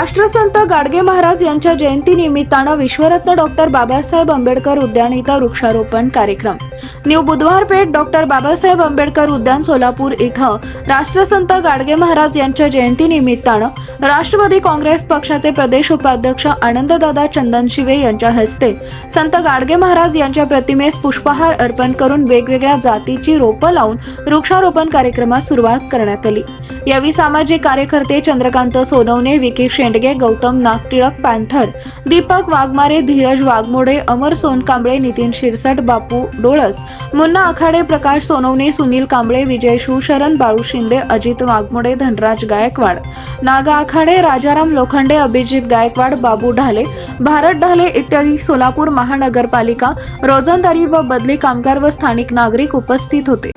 राष्ट्रसंत गाडगे महाराज यांच्या जयंती निमित्तानं विश्वरत्न डॉक्टर बाबासाहेब आंबेडकर उद्यान इथं वृक्षारोपण कार्यक्रम. न्यू बुधवार पेठ डॉक्टर बाबासाहेब आंबेडकर उद्यान सोलापूर इथं राष्ट्रसंत गाडगे महाराज यांच्या जयंती निमित्तानं राष्ट्रवादी काँग्रेस पक्षाचे प्रदेश उपाध्यक्ष आनंददादा चंदन शिवे यांच्या हस्ते संत गाडगे महाराज यांच्या प्रतिमेस पुष्पहार अर्पण करून वेगवेगळ्या जातीची रोपं लावून वृक्षारोपण कार्यक्रमास सुरुवात करण्यात आली. यावेळी सामाजिक कार्यकर्ते चंद्रकांत सोनवणे विकी शेंडगे गौतम नागटिळक पॅन्थर दीपक वाघमारे धीरज वाघमोडे अमर सोनकांबळे नितीन शिरसट बापू डोळस मुन्ना आखाडे प्रकाश सोनवणे सुनील कांबळे विजय शिवशरण बाळू शिंदे अजित वाघमोडे धनराज गायकवाड नागा आखाडे राजाराम लोखंडे अभिजित गायकवाड बाबू ढाले भारत ढाले इत्यादी सोलापूर महानगरपालिका रोजंदारी व बदली कामगार व स्थानिक नागरिक उपस्थित होते.